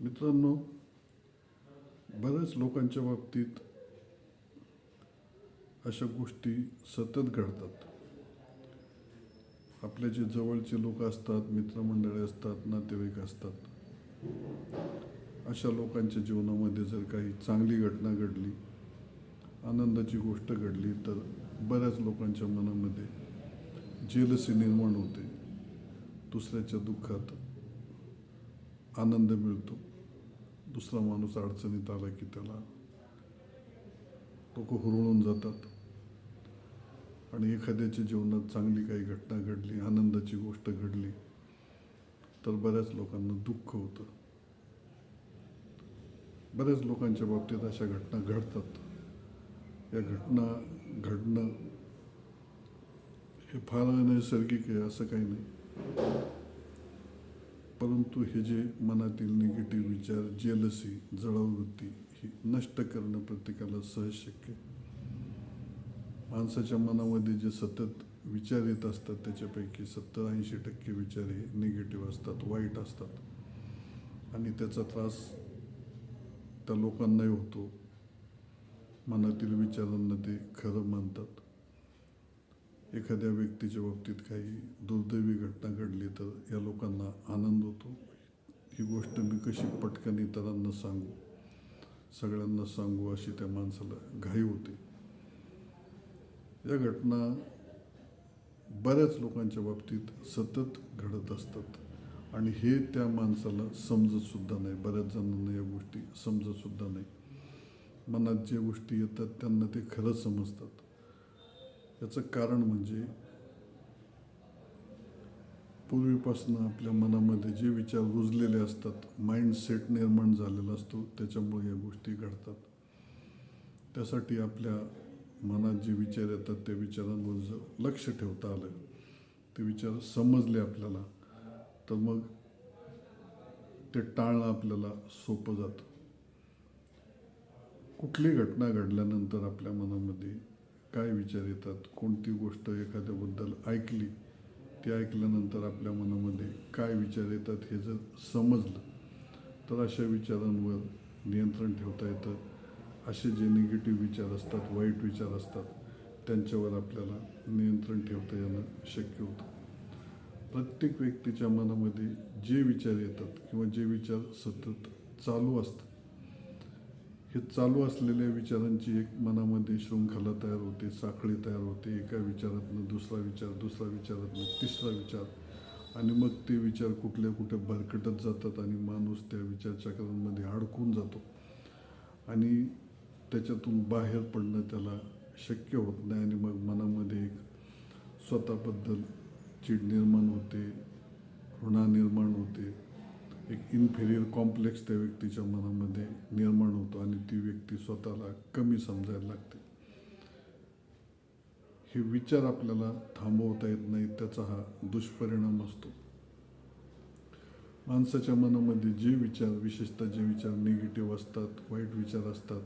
मित्रांनो बऱ्याच लोकांच्या बाबतीत अशा गोष्टी सतत घडतात. आपले जे जवळचे लोक असतात मित्रमंडळी असतात नातेवाईक असतात अशा लोकांच्या जीवनामध्ये जर काही चांगली घटना घडली आनंदाची गोष्ट घडली तर बऱ्याच लोकांच्या मनामध्ये जेलसी निर्माण होते. दुसऱ्याच्या दुःखात आनंद मिळतो. दुसरा माणूस अडचणीत आला की त्याला लोक हुरळून जातात. आणि एखाद्याच्या जीवनात चांगली काही घटना घडली आनंदाची गोष्ट घडली तर बऱ्याच लोकांना दुःख होतं. बऱ्याच लोकांच्या बाबतीत अशा घटना घडतात. या घटना घडणं हे फार नैसर्गिक आहे असं काही नाही. परंतु हे जे मनातील निगेटिव्ह विचार जेलसी जळावृत्ती ही नष्ट करणं प्रत्येकाला सहज शक्य माणसाच्या मनामध्ये जे सतत विचार येत असतात त्याच्यापैकी सत्तर ऐंशी टक्के विचार हे निगेटिव्ह असतात वाईट असतात. आणि त्याचा त्रास त्या लोकांनाही होतो. मनातील विचारांना ते खरं मानतात. एखाद्या व्यक्तीच्या बाबतीत काही दुर्दैवी घटना घडली तर या लोकांना आनंद होतो. ही गोष्ट मी कशी पटकन इतरांना सांगू? सगळ्यांना सांगू अशी त्या माणसाला घाई होते. या घटना बऱ्याच लोकांच्या बाबतीत सतत घडत असतात. आणि हे त्या माणसाला समजत सुद्धा नाही. बऱ्याच जणांना या गोष्टी समजत सुद्धा नाही. मनात ज्या गोष्टी येतात त्यांना ते खरंच समजतात. याचं कारण म्हणजे पूर्वीपासून आपल्या मनामध्ये जे विचार रुजलेले असतात माइंडसेट निर्माण झालेला असतो त्याच्यामुळे या गोष्टी घडतात. त्यासाठी आपल्या मनात जे विचार येतात त्या विचारांवर जर लक्ष ठेवता आलं ते विचार समजले आपल्याला तर मग ते टाळणं आपल्याला सोपं जातं. कुठली घटना घडल्यानंतर आपल्या मनामध्ये काय विचार येतात? कोणती गोष्ट एखाद्याबद्दल ऐकली ती ऐकल्यानंतर आपल्या मनामध्ये काय विचार येतात हे जर समजलं तर अशा विचारांवर नियंत्रण ठेवता येतं. असे जे निगेटिव्ह विचार असतात वाईट विचार असतात त्यांच्यावर आपल्याला नियंत्रण ठेवता येणं शक्य होतं. प्रत्येक व्यक्तीच्या मनामध्ये जे विचार येतात किंवा जे विचार सतत चालू असतात हे चालू असलेल्या विचारांची एक मनामध्ये शृंखला तयार होते साखळी तयार होते. एका विचारातनं दुसरा विचार दुसरा विचारातनं तिसरा विचार. आणि मग ते विचार कुठल्या कुठे भरकटत जातात आणि माणूस त्या विचार चक्रांमध्ये अडकून जातो. आणि त्याच्यातून बाहेर पडणं त्याला शक्य होत नाही आणि मग मनामध्ये एक स्वतःबद्दल चीड निर्माण होते घृणा निर्माण होते. एक इन्फेरियर कॉम्प्लेक्स त्या व्यक्तीच्या मनामध्ये निर्माण होतो आणि ती व्यक्ती स्वतःला कमी समजायला लागते. हे विचार आपल्याला थांबवता येत नाही त्याचा हा दुष्परिणाम असतो. माणसाच्या मनामध्ये जे विचार विशेषतः जे विचार निगेटिव्ह असतात वाईट विचार असतात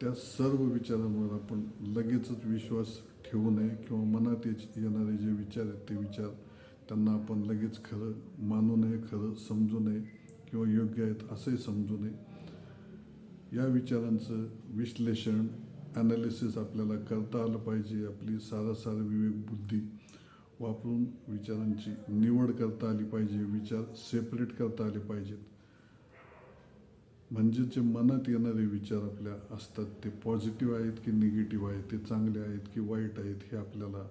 त्या सर्व विचारांवर आपण लगेचच विश्वास ठेवू नये किंवा मनात येच- येणारे जे विचार आहेत ते विचार त्यांना आपण लगेच खरं मानू नये खरं समजू नये किंवा योग्य आहेत असंही समजू नये. या विचारांचं विश्लेषण ॲनालिसिस आपल्याला करता आलं पाहिजे आपली सारासार विवेक बुद्धी वापरून विचारांची निवड करता आली पाहिजे विचार सेपरेट करता आले पाहिजेत. म्हणजे जे मनात येणारे विचार आपल्या असतात ते पॉझिटिव्ह आहेत की निगेटिव्ह आहेत ते चांगले आहेत की वाईट आहेत हे आपल्याला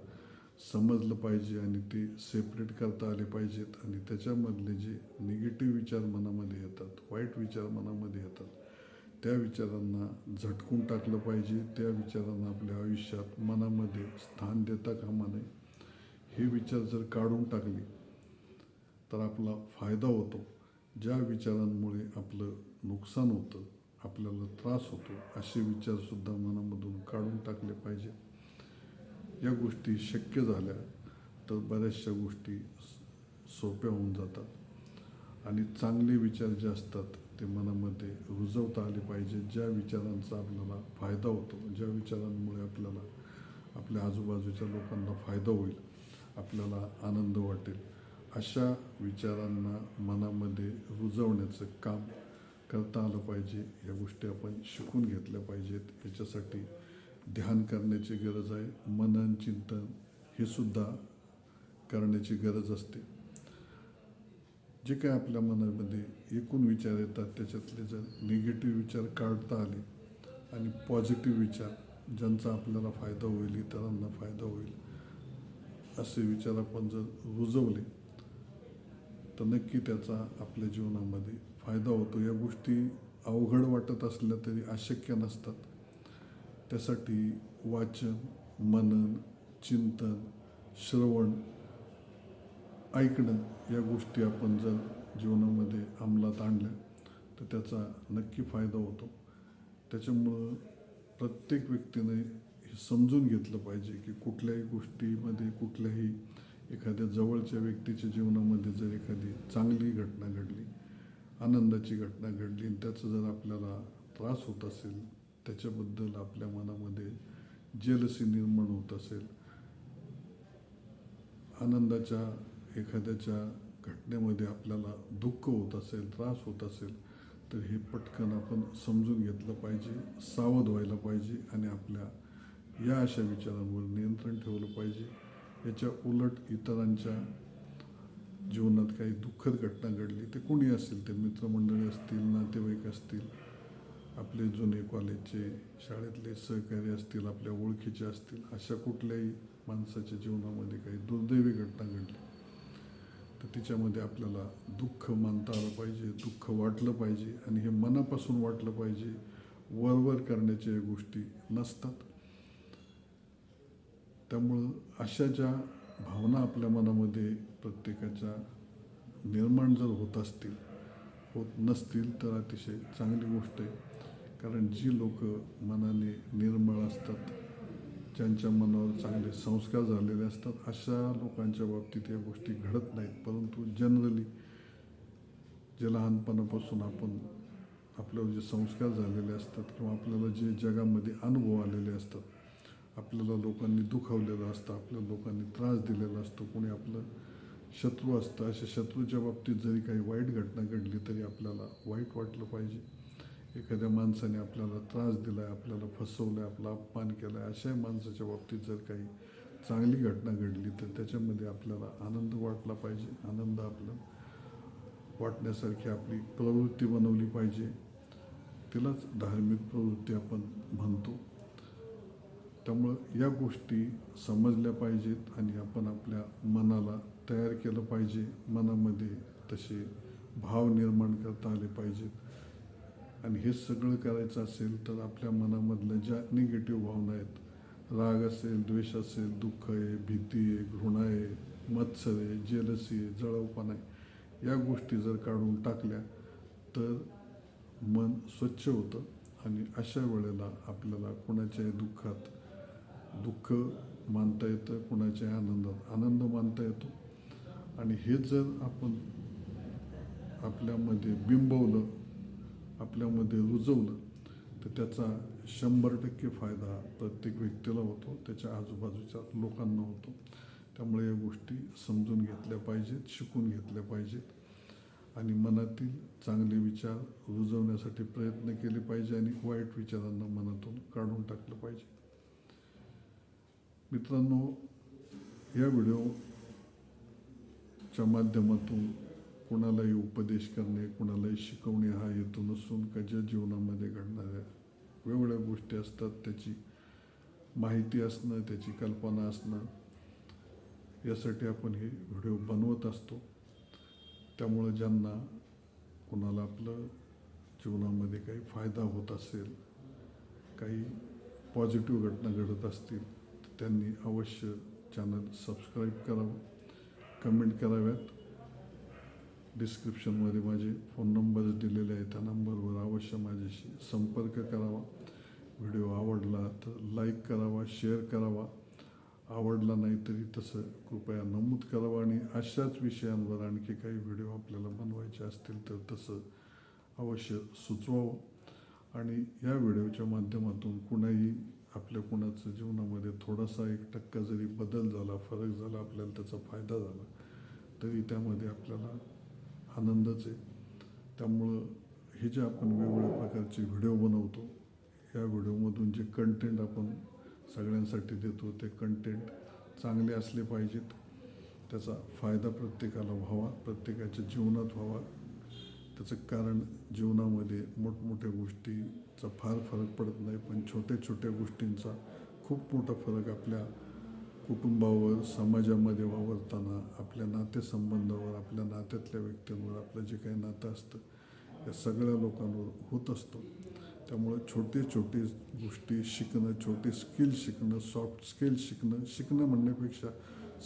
समजलं पाहिजे आणि ते सेपरेट करता आले पाहिजेत. आणि त्याच्यामधले जे निगेटिव्ह विचार मनामध्ये येतात वाईट विचार मनामध्ये येतात त्या विचारांना झटकून टाकलं पाहिजे. त्या विचारांना आपल्या आयुष्यात मनामध्ये स्थान देता कामा नये. हे विचार जर काढून टाकले तर आपला फायदा होतो. ज्या विचारांमुळे आपलं नुकसान होतं आपल्याला त्रास होतो असे विचारसुद्धा मनामधून काढून टाकले पाहिजे या गोष्टी शक्य झाल्या तर बऱ्याचशा गोष्टी सोप्या होऊन जातात. आणि चांगले विचार जे असतात ते मनामध्ये रुजवता आले पाहिजे. ज्या विचारांचा आपल्याला फायदा होतो ज्या विचारांमुळे आपल्याला आपल्या आजूबाजूच्या लोकांना फायदा होईल आपल्याला आनंद वाटेल अशा विचारांना मनामध्ये रुजवण्याचं काम करता आलं पाहिजे. या गोष्टी आपण शिकून घेतल्या पाहिजेत. याच्यासाठी ध्यान करण्याची गरज आहे. मनन चिंतन हे सुद्धा करण्याची गरज असते. जे काय आपल्या मनामध्ये एकूण विचार येतात त्याच्यातले जर निगेटिव्ह विचार काढता आले आणि पॉझिटिव्ह विचार ज्यांचा आपल्याला फायदा होईल इतरांना फायदा होईल असे विचार आपण जर रुजवले तर नक्की त्याचा आपल्या जीवनामध्ये फायदा होतो. या गोष्टी अवघड वाटत असल्या तरी अशक्य नसतात. त्यासाठी वाचन मनन चिंतन श्रवण ऐकणं या गोष्टी आपण जर जीवनामध्ये अंमलात आणल्या तर त्याचा नक्की फायदा होतो. त्याच्यामुळं प्रत्येक व्यक्तीने हे समजून घेतलं पाहिजे की कुठल्याही गोष्टीमध्ये कुठल्याही एखाद्या जवळच्या व्यक्तीच्या जीवनामध्ये जर एखादी चांगली घटना घडली आनंदाची घटना घडली आणि त्याचा जर आपल्याला त्रास होत असेल त्याच्याबद्दल आपल्या मनामध्ये जेलसी निर्माण होत असेल. आनंदाच्या एखाद्याच्या घटनेमध्ये आपल्याला दुःख होत असेल त्रास होत असेल तर हे पटकन आपण समजून घेतलं पाहिजे सावध व्हायला पाहिजे आणि आपल्या या अशा विचारांवर नियंत्रण ठेवलं पाहिजे. याच्या उलट इतरांच्या जीवनात काही दुःखद घटना घडली ते कोणी असेल? ते मित्रमंडळी असतील नातेवाईक असतील? आपले जुने कॉलेजचे शाळेतले सहकारी असतील आपल्या ओळखीचे असतील अशा कुठल्याही माणसाच्या जीवनामध्ये काही दुर्दैवी घटना घडली तर तिच्यामध्ये आपल्याला दुःख मानता आलं पाहिजे दुःख वाटलं पाहिजे आणि हे मनापासून वाटलं पाहिजे वरवर करण्याच्या या गोष्टी नसतात. त्यामुळं अशा ज्या भावना आपल्या मनामध्ये प्रत्येकाच्या निर्माण जर होत असतील होत नसतील तर अतिशय चांगली गोष्ट आहे. कारण जी लोक मनाने निर्मळ असतात ज्यांच्या मनावर चांगले संस्कार झालेले असतात अशा लोकांच्या बाबतीत या गोष्टी घडत नाहीत. परंतु जनरली जे लहानपणापासून आपण आपल्यावर जे संस्कार झालेले असतात किंवा आपल्याला जे जगामध्ये अनुभव आलेले असतात आपल्याला लोकांनी दुखावलेलं असतं आपल्या लोकांनी त्रास दिलेला असतो कोणी आपलं शत्रू असतं. अशा शत्रूच्या बाबतीत जरी काही वाईट घटना घडली तरी आपल्याला वाईट वाटलं पाहिजे. एखाद्या माणसाने आपल्याला त्रास दिला आहे आपल्याला फसवलं आहे आपला अपमान केला आहे अशा माणसाच्या बाबतीत जर काही चांगली घटना घडली तर त्याच्यामध्ये आपल्याला आनंद वाटला पाहिजे. आनंद आपलं वाटण्यासारखी आपली प्रवृत्ती बनवली पाहिजे. तिलाच धार्मिक प्रवृत्ती आपण म्हणतो. त्यामुळं या गोष्टी समजल्या पाहिजेत आणि आपण आपल्या मनाला तयार केलं पाहिजे मनामध्ये तसे भाव निर्माण करता आले पाहिजेत. आणि हे सगळं करायचं असेल तर आपल्या मनामधल्या ज्या निगेटिव्ह भावना आहेत राग असेल द्वेष असेल दुःख आहे भीती आहे घृणा आहे मत्सर आहे जेलसी आहे जळवपणा आहे या गोष्टी जर काढून टाकल्या तर मन स्वच्छ होतं आणि अशा वेळेला आपल्याला कोणाच्याही दुःखात दुःख मानता येतं कुणाच्याही आनंदात आनंद मानता येतो. आणि हे जर आपण आपल्यामध्ये बिंबवलं आपल्यामध्ये रुजवलं तर त्याचा शंभर टक्के फायदा प्रत्येक व्यक्तीला होतो. त्याच्या आजूबाजूच्या लोकांना होतो. त्यामुळे या गोष्टी समजून घेतल्या पाहिजेत शिकून घेतल्या पाहिजेत. आणि मनातील चांगले विचार रुजवण्यासाठी प्रयत्न केले पाहिजे आणि वाईट विचारांना मनातून काढून टाकलं पाहिजे. मित्रांनो या व्हिडिओ च्या माध्यमातून कोणालाही उपदेश करणे कोणालाही शिकवणे हा हेतू नसून त्याच्या जीवनामध्ये घडणाऱ्या वेगवेगळ्या गोष्टी असतात त्याची माहिती असणं त्याची कल्पना असणं यासाठी आपण हे व्हिडिओ बनवत असतो. त्यामुळं ज्यांना कोणाला आपलं जीवनामध्ये काही फायदा होत असेल काही पॉझिटिव्ह घटना घडत असतील तर त्यांनी अवश्य चॅनल सबस्क्राईब करावं. कमेंट कराव्यात. डिस्क्रिप्शनमध्ये माझे फोन नंबर्स दिलेले आहेत. त्या नंबरवर अवश्य माझ्याशी संपर्क करावा. व्हिडिओ आवडला तर लाईक करावा शेअर करावा. आवडला नाही तरी तसं कृपया नमूद करावं. आणि अशाच विषयांवर आणखी काही व्हिडिओ आपल्याला बनवायचे असतील तर तसं अवश्य सुचवावं. आणि या व्हिडिओच्या माध्यमातून कुणाही आपल्या कुणाचं जीवनामध्ये थोडासा एक टक्का जरी बदल झाला फरक झाला आपल्याला त्याचा फायदा झाला तरी त्यामध्ये आपल्याला आनंदच आहे. त्यामुळं हे जे आपण वेगवेगळ्या प्रकारचे व्हिडिओ बनवतो या व्हिडिओमधून जे कंटेंट आपण सगळ्यांसाठी देतो ते कंटेंट चांगले असले पाहिजेत. त्याचा फायदा प्रत्येकाला व्हावा प्रत्येकाच्या जीवनात व्हावा. त्याचं कारण जीवनामध्ये मोठमोठ्या गोष्टीचा फार फरक पडत नाही पण छोट्या छोट्या गोष्टींचा खूप मोठा फरक आपल्या कुटुंबावर समाजामध्ये वावरताना आपल्या नातेसंबंधावर आपल्या नात्यातल्या व्यक्तींवर आपलं जे काही नातं असतं या सगळ्या लोकांवर होत असतो. त्यामुळं छोटे छोटे गोष्टी शिकणं छोटे स्किल शिकणं सॉफ्ट स्किल शिकणं शिकणं म्हणण्यापेक्षा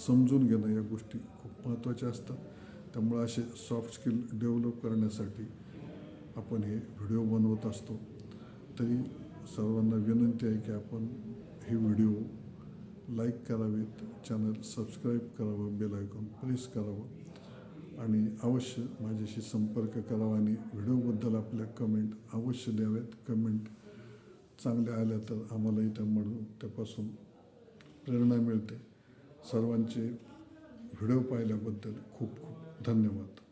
समजून घेणं या गोष्टी खूप महत्त्वाच्या असतात. त्यामुळं असे सॉफ्ट स्किल डेव्हलप करण्यासाठी आपण हे व्हिडिओ बनवत असतो. तरी सर्वांना विनंती आहे की आपण हे व्हिडिओ लाईक करावेत चॅनल सबस्क्राईब करावं बेल आयकॉन प्रेस करावं आणि अवश्य माझ्याशी संपर्क करावा आणि व्हिडिओबद्दल आपल्या कमेंट अवश्य द्याव्यात कमेंट चांगल्या आल्या तर आम्हालाही त्यामधून त्यापासून प्रेरणा मिळते. सर्वांचे व्हिडिओ पाहिल्याबद्दल खूप खूप धन्यवाद.